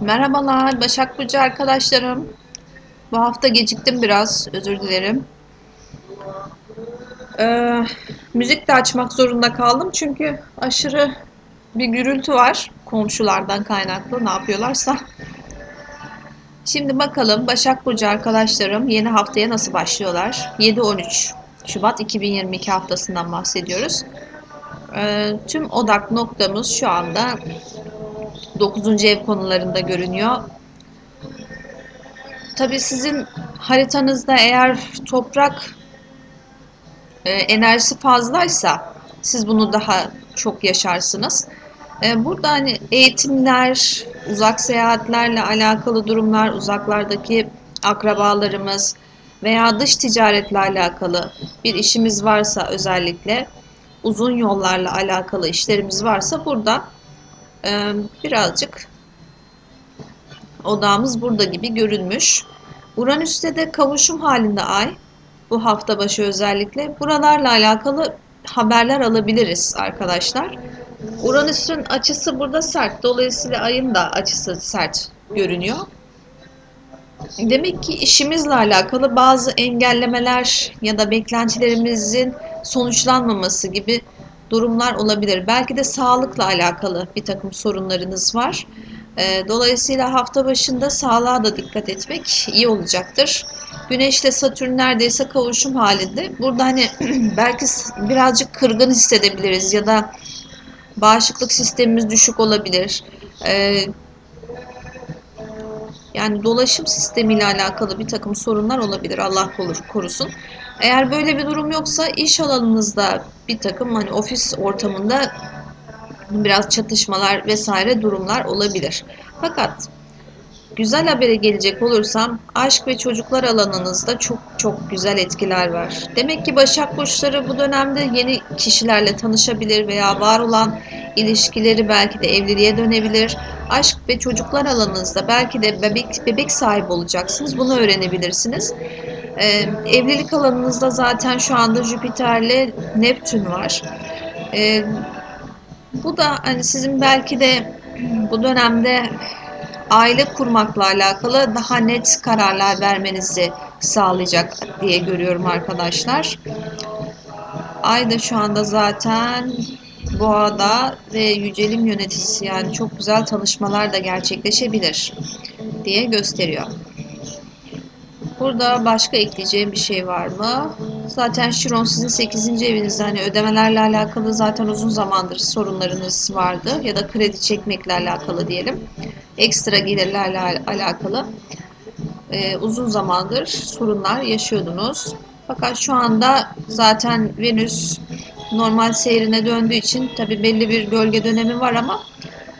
Merhabalar Başak Burcu arkadaşlarım. Bu hafta geciktim biraz, özür dilerim. Ee, müzik de açmak zorunda kaldım çünkü aşırı bir gürültü var komşulardan kaynaklı ne yapıyorlarsa. Şimdi bakalım Başak Burcu arkadaşlarım yeni haftaya nasıl başlıyorlar? 7-13 Şubat 2022 haftasından bahsediyoruz. Ee, tüm odak noktamız şu anda 9. ev konularında görünüyor. Tabii sizin haritanızda eğer toprak e, enerjisi fazlaysa siz bunu daha çok yaşarsınız. E, burada hani eğitimler, uzak seyahatlerle alakalı durumlar, uzaklardaki akrabalarımız veya dış ticaretle alakalı bir işimiz varsa özellikle uzun yollarla alakalı işlerimiz varsa burada e, birazcık odağımız burada gibi görünmüş. Uranüs'te de kavuşum halinde ay. Bu hafta başı özellikle. Buralarla alakalı haberler alabiliriz arkadaşlar. Uranüs'ün açısı burada sert. Dolayısıyla ayın da açısı sert görünüyor. Demek ki işimizle alakalı bazı engellemeler ya da beklentilerimizin sonuçlanmaması gibi durumlar olabilir. Belki de sağlıkla alakalı bir takım sorunlarınız var. Ee, dolayısıyla hafta başında sağlığa da dikkat etmek iyi olacaktır. Güneş ile Satürn neredeyse kavuşum halinde. Burada hani belki birazcık kırgın hissedebiliriz ya da bağışıklık sistemimiz düşük olabilir. Ee, yani dolaşım sistemiyle alakalı bir takım sorunlar olabilir. Allah korusun. Eğer böyle bir durum yoksa iş alanınızda bir takım hani ofis ortamında biraz çatışmalar vesaire durumlar olabilir. Fakat güzel habere gelecek olursam aşk ve çocuklar alanınızda çok çok güzel etkiler var. Demek ki Başak Burçları bu dönemde yeni kişilerle tanışabilir veya var olan ilişkileri belki de evliliğe dönebilir. Aşk ve çocuklar alanınızda belki de bebek, bebek sahibi olacaksınız. Bunu öğrenebilirsiniz. Ee, evlilik alanınızda zaten şu anda Jüpiter'le Neptün var. Ee, bu da hani sizin belki de bu dönemde aile kurmakla alakalı daha net kararlar vermenizi sağlayacak diye görüyorum arkadaşlar. Ay da şu anda zaten boğada ve yücelim yöneticisi yani çok güzel tanışmalar da gerçekleşebilir diye gösteriyor. Burada başka ekleyeceğim bir şey var mı? Zaten Şiron sizin 8. evinizde hani ödemelerle alakalı zaten uzun zamandır sorunlarınız vardı ya da kredi çekmekle alakalı diyelim. Ekstra gelirlerle alakalı ee, uzun zamandır sorunlar yaşıyordunuz. Fakat şu anda zaten Venüs normal seyrine döndüğü için tabi belli bir gölge dönemi var ama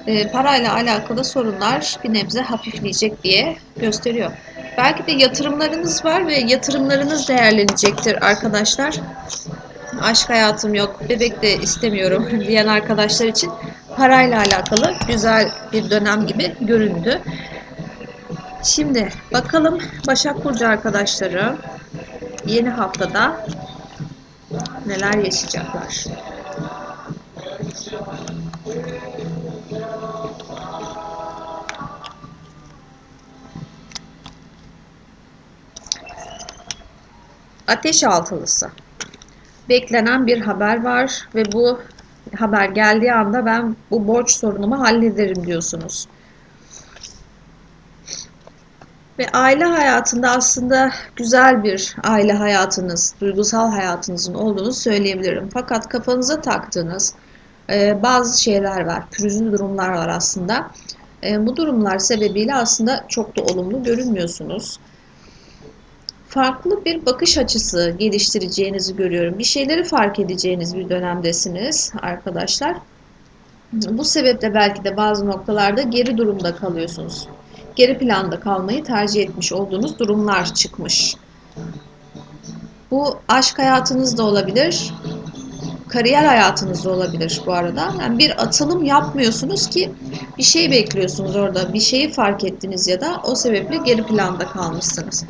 e, parayla alakalı sorunlar bir nebze hafifleyecek diye gösteriyor. Belki de yatırımlarınız var ve yatırımlarınız değerlenecektir arkadaşlar. Aşk hayatım yok, bebek de istemiyorum diyen arkadaşlar için parayla alakalı güzel bir dönem gibi göründü. Şimdi bakalım Başak Burcu arkadaşları yeni haftada neler yaşayacaklar. Ateş altılısı. Beklenen bir haber var ve bu haber geldiği anda ben bu borç sorunumu hallederim diyorsunuz. Ve aile hayatında aslında güzel bir aile hayatınız, duygusal hayatınızın olduğunu söyleyebilirim. Fakat kafanıza taktığınız e, bazı şeyler var, pürüzlü durumlar var aslında. E, bu durumlar sebebiyle aslında çok da olumlu görünmüyorsunuz farklı bir bakış açısı geliştireceğinizi görüyorum. Bir şeyleri fark edeceğiniz bir dönemdesiniz arkadaşlar. Bu sebeple belki de bazı noktalarda geri durumda kalıyorsunuz. Geri planda kalmayı tercih etmiş olduğunuz durumlar çıkmış. Bu aşk hayatınızda olabilir, kariyer hayatınızda olabilir bu arada. Yani bir atılım yapmıyorsunuz ki bir şey bekliyorsunuz orada. Bir şeyi fark ettiniz ya da o sebeple geri planda kalmışsınız.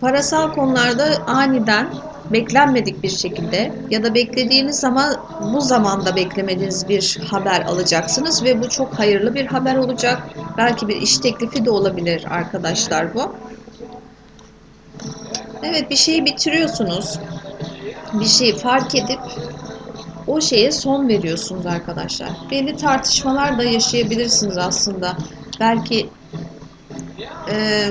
Parasal konularda aniden beklenmedik bir şekilde ya da beklediğiniz zaman bu zamanda beklemediğiniz bir haber alacaksınız ve bu çok hayırlı bir haber olacak. Belki bir iş teklifi de olabilir arkadaşlar bu. Evet bir şeyi bitiriyorsunuz. Bir şeyi fark edip o şeye son veriyorsunuz arkadaşlar. Belli tartışmalar da yaşayabilirsiniz aslında. Belki e,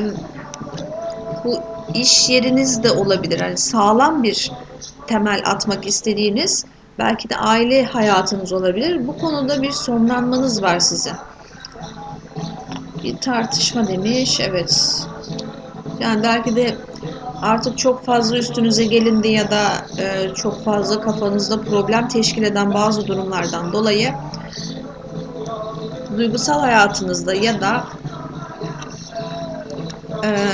bu iş yeriniz de olabilir. Yani sağlam bir temel atmak istediğiniz belki de aile hayatınız olabilir. Bu konuda bir sonlanmanız var sizin. Bir tartışma demiş. Evet. Yani belki de artık çok fazla üstünüze gelindi ya da e, çok fazla kafanızda problem teşkil eden bazı durumlardan dolayı duygusal hayatınızda ya da e,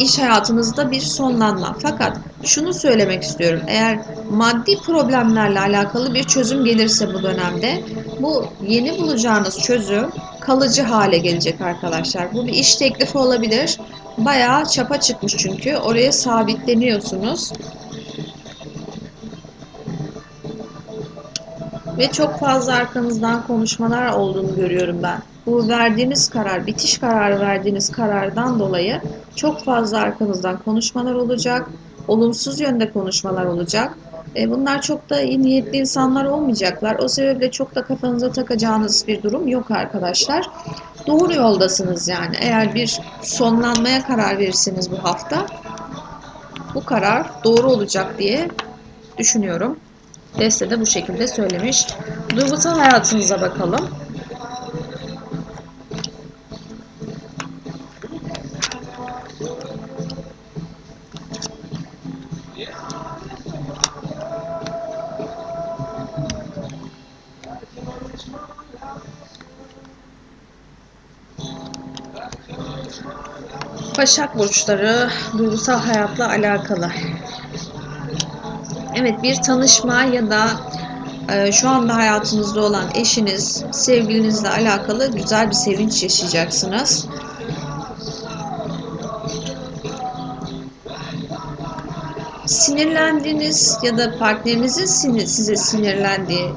iş hayatınızda bir sonlanma. Fakat şunu söylemek istiyorum. Eğer maddi problemlerle alakalı bir çözüm gelirse bu dönemde bu yeni bulacağınız çözüm kalıcı hale gelecek arkadaşlar. Bu bir iş teklifi olabilir. Bayağı çapa çıkmış çünkü. Oraya sabitleniyorsunuz. Ve çok fazla arkanızdan konuşmalar olduğunu görüyorum ben. Bu verdiğiniz karar, bitiş kararı verdiğiniz karardan dolayı çok fazla arkanızdan konuşmalar olacak. Olumsuz yönde konuşmalar olacak. E, bunlar çok da iyi niyetli insanlar olmayacaklar. O sebeple çok da kafanıza takacağınız bir durum yok arkadaşlar. Doğru yoldasınız yani. Eğer bir sonlanmaya karar verirseniz bu hafta bu karar doğru olacak diye düşünüyorum. Deste de bu şekilde söylemiş. Duygusal hayatınıza bakalım. Başak burçları duygusal hayatla alakalı. Evet bir tanışma ya da e, şu anda hayatınızda olan eşiniz, sevgilinizle alakalı güzel bir sevinç yaşayacaksınız. Sinirlendiğiniz ya da partnerinizin sinir, size sinirlendiği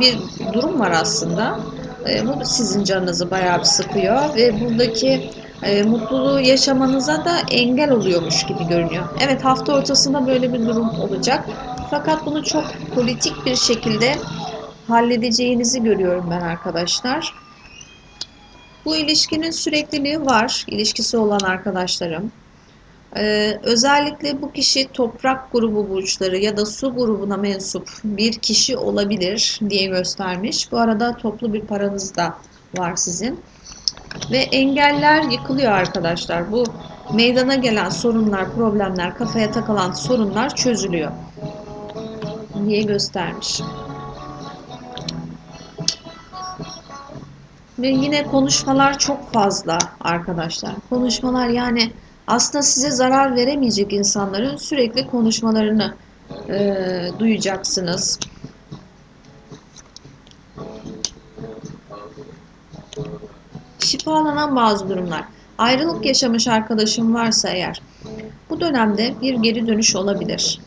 bir durum var aslında. E, bu sizin canınızı bayağı bir sıkıyor ve buradaki e, mutluluğu yaşamanıza da engel oluyormuş gibi görünüyor. Evet hafta ortasında böyle bir durum olacak. Fakat bunu çok politik bir şekilde halledeceğinizi görüyorum ben arkadaşlar. Bu ilişkinin sürekliliği var. ilişkisi olan arkadaşlarım. Ee, özellikle bu kişi toprak grubu burçları ya da su grubuna mensup bir kişi olabilir diye göstermiş. Bu arada toplu bir paranız da var sizin. Ve engeller yıkılıyor arkadaşlar. Bu meydana gelen sorunlar, problemler, kafaya takılan sorunlar çözülüyor diye göstermiş. Ve yine konuşmalar çok fazla arkadaşlar. Konuşmalar yani aslında size zarar veremeyecek insanların sürekli konuşmalarını e, duyacaksınız. Şifalanan bazı durumlar. Ayrılık yaşamış arkadaşım varsa eğer bu dönemde bir geri dönüş olabilir.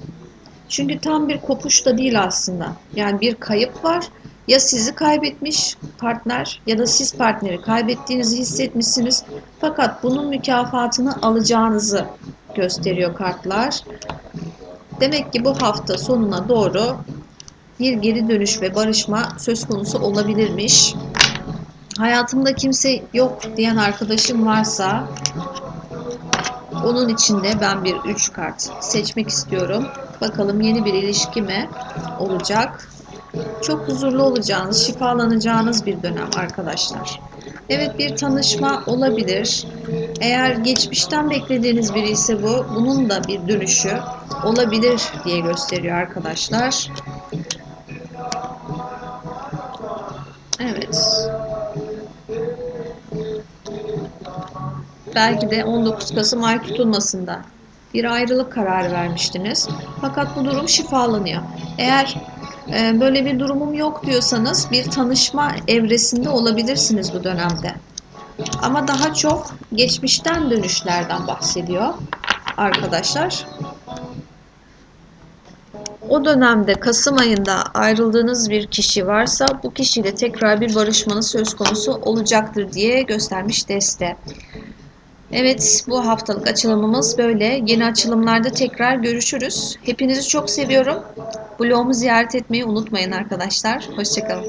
Çünkü tam bir kopuş da değil aslında. Yani bir kayıp var. Ya sizi kaybetmiş partner ya da siz partneri kaybettiğinizi hissetmişsiniz. Fakat bunun mükafatını alacağınızı gösteriyor kartlar. Demek ki bu hafta sonuna doğru bir geri dönüş ve barışma söz konusu olabilirmiş. Hayatımda kimse yok diyen arkadaşım varsa onun içinde ben bir 3 kart seçmek istiyorum. Bakalım yeni bir ilişki mi olacak? Çok huzurlu olacağınız, şifalanacağınız bir dönem arkadaşlar. Evet bir tanışma olabilir. Eğer geçmişten beklediğiniz biri ise bu, bunun da bir dönüşü olabilir diye gösteriyor arkadaşlar. Evet. Belki de 19 Kasım ay tutulmasında bir ayrılık kararı vermiştiniz. Fakat bu durum şifalanıyor. Eğer e, böyle bir durumum yok diyorsanız bir tanışma evresinde olabilirsiniz bu dönemde. Ama daha çok geçmişten dönüşlerden bahsediyor arkadaşlar. o dönemde Kasım ayında ayrıldığınız bir kişi varsa bu kişiyle tekrar bir barışmanız söz konusu olacaktır diye göstermiş deste. Evet, bu haftalık açılımımız böyle. Yeni açılımlarda tekrar görüşürüz. Hepinizi çok seviyorum. Blogumu ziyaret etmeyi unutmayın arkadaşlar. Hoşçakalın.